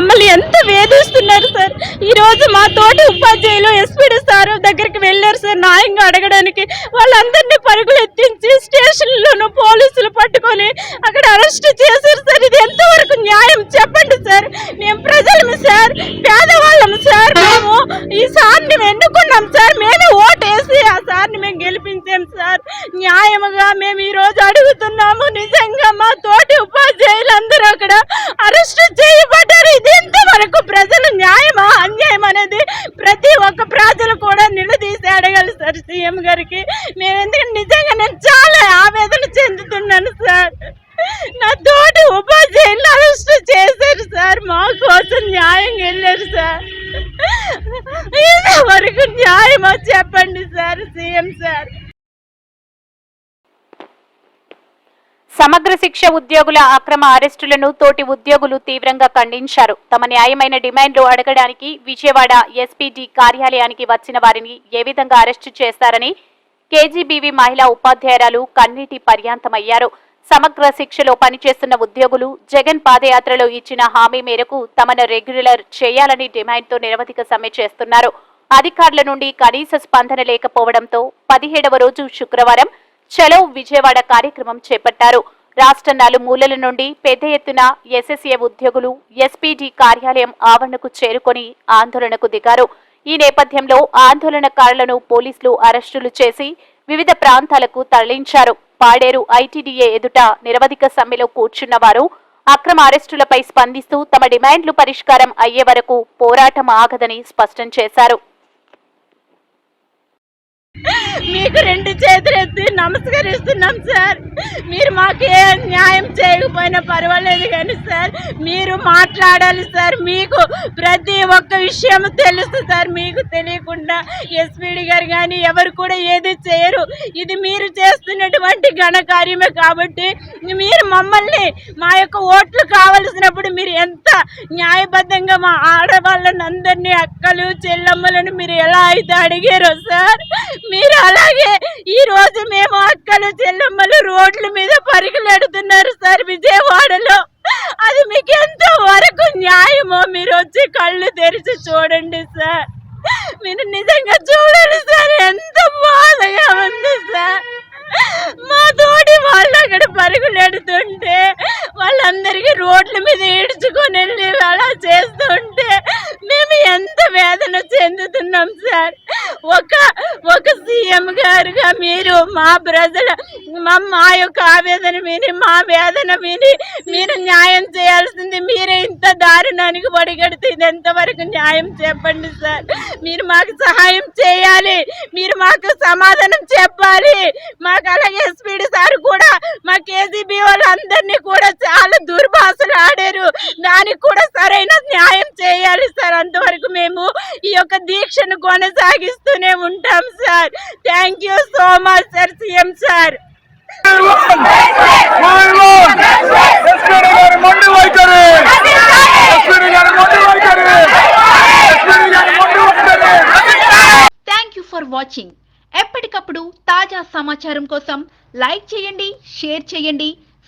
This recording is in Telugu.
మమ్మల్ని ఎంత వేధిస్తున్నారు సార్? ఈరోజు మా తోటి ఉపాధ్యాయులు ఎస్పీడి సార్ దగ్గరికి వెళ్ళారు సార్ న్యాయంగా అడగడానికి. వాళ్ళందరినీ పరుగులు ఎత్తించి స్టేషన్లను పోలీసులు పట్టుకొని అక్కడ అరెస్ట్ చేశారు సార్. ఇది ఎంతవరకు న్యాయం చెప్పండి సార్. మేము ప్రజలము సార్ పేదవాళ్ళము సార్. మేము ఈ సార్ని ఎన్నుకున్నాం సార్. మేమే ఓటేసి ఆ సార్ని మేము గెలిపించాం సార్. న్యాయముగా మేము ఈరోజు అడుగుతున్నాము నిజంగా మా తోటి ఉపాధ్యాయులందరూ అక్కడ అరెస్ట్ చేయబడ్డారు ఇది ఎంతవరకు ప్రజలు న్యాయమా అన్యాయం అనేది ప్రతి ఒక్క ప్రజలు కూడా నిలదీసి అడగాలి సార్ సీఎం గారికి నేను ఎందుకంటే నిజంగా నేను చాలా ఆవేదన చెందుతున్నాను సార్. నా తోటి ఉపాధ్యాయులు అరెస్ట్ చేశారు సార్. మా కోసం న్యాయం వెళ్ళారు సార్. ఇంతవరకు న్యాయమో చెప్పండి సార్ సీఎం సార్. సమగ్ర శిక్ష ఉద్యోగుల అక్రమ అరెస్టులను తోటి ఉద్యోగులు తీవ్రంగా ఖండించారు. తమ న్యాయమైన డిమాండ్లు అడగడానికి విజయవాడ ఎస్పీడీ కార్యాలయానికి వచ్చిన వారిని ఏ విధంగా అరెస్టు చేస్తారని కేజీబీవీ మహిళా ఉపాధ్యాయురాలు కన్నీటి పర్యాంతమయ్యారు. సమగ్ర శిక్షలో పనిచేస్తున్న ఉద్యోగులు జగన్ పాదయాత్రలో ఇచ్చిన హామీ మేరకు తమను రెగ్యులర్ చేయాలని డిమాండ్తో నిరవధిక సమ్మె చేస్తున్నారు. అధికారుల నుండి కనీస స్పందన లేకపోవడంతో పదిహేడవ రోజు శుక్రవారం చలో విజయవాడ కార్యక్రమం చేపట్టారు. రాష్ట్ర నలుమూలల నుండి పెద్ద ఎత్తున ఎస్ఎస్ఏ ఉద్యోగులు ఎస్పీడీ కార్యాలయం ఆవరణకు చేరుకొని ఆందోళనకు దిగారు. ఈ నేపథ్యంలో ఆందోళనకారులను పోలీసులు అరెస్టులు చేసి వివిధ ప్రాంతాలకు తరలించారు. పాడేరు ఐటీడీఏ ఎదుట నిరవధిక సమ్మెలో కూర్చున్న వారు అక్రమ అరెస్టులపై స్పందిస్తూ తమ డిమాండ్లు పరిష్కారం అయ్యే వరకు పోరాటం ఆగదని స్పష్టం చేశారు. మీకు రెండు చేతులెత్తి నమస్కరిస్తున్నాం సార్. మీరు మాకు ఏ న్యాయం చేయకపోయినా పర్వాలేదు కానీ సార్ మీరు మాట్లాడాలి సార్. మీకు ప్రతి ఒక్క విషయం తెలుసు సార్. మీకు తెలియకుండా ఎస్పీడి గారు కానీ ఎవరు కూడా ఏది చేయరు. ఇది మీరు చేస్తున్నటువంటి ఘనకార్యమే కాబట్టి మీరు మమ్మల్ని మా యొక్క ఓట్లు కావలసినప్పుడు మీరు ఎంత న్యాయబద్ధంగా మా ఆడవాళ్ళని అందరినీ అక్కలు చెల్లమ్మలను మీరు ఎలా అయితే అడిగారో సార్ మీరు అలాగే ఈ రోజు మేము అక్కలు చెల్లమ్మలు రోడ్ల మీద పరుగులెడుతున్నారు సార్ విజయవాడలో. అది మీకు ఎంత వరకు న్యాయమో? మీరు వచ్చి కళ్ళు తెరిచి చూడండి సార్. మీరు నిజంగా చూడండి సార్. ఎంత బాధగా ఉంది సార్. మా తోటి వాళ్ళు అక్కడ పరుగులెడుతుంటే వాళ్ళందరికీ రోడ్ల మీద ఈడ్చుకొని వెళ్ళి అలా చేస్తూ మేము ఎంత వేదన చెందుతున్నాం సార్ ఒక ఒక సీఎం గారుగా మీరు మా ప్రజల మా మా యొక్క ఆవేదన విని మా వేదన విని మీరు న్యాయం చేయాల్సింది మీరే ఇంత దారుణానికి పడిగడితే ఇది ఎంతవరకు న్యాయం చెప్పండి సార్? మీరు మాకు సహాయం చేయాలి మీరు మాకు సమాధానం చెప్పాలి. మాకు అలాగే ఎస్పీడి సార్ కూడా మా కేజీబీ వాళ్ళందరినీ కూడా చాలా దుర్భాష ఆడారు దానికి కూడా సరైన న్యాయం చేయాలి సార్. అంతవరకు మేము ఈ యొక్క దీక్షను కొనసాగిస్తూనే ఉంటాం sir. Thank you so much sir CM sir thank you for watching ఎప్పటికప్పుడు తాజా సమాచారం కోసం లైక్ చేయండి షేర్ చేయండి.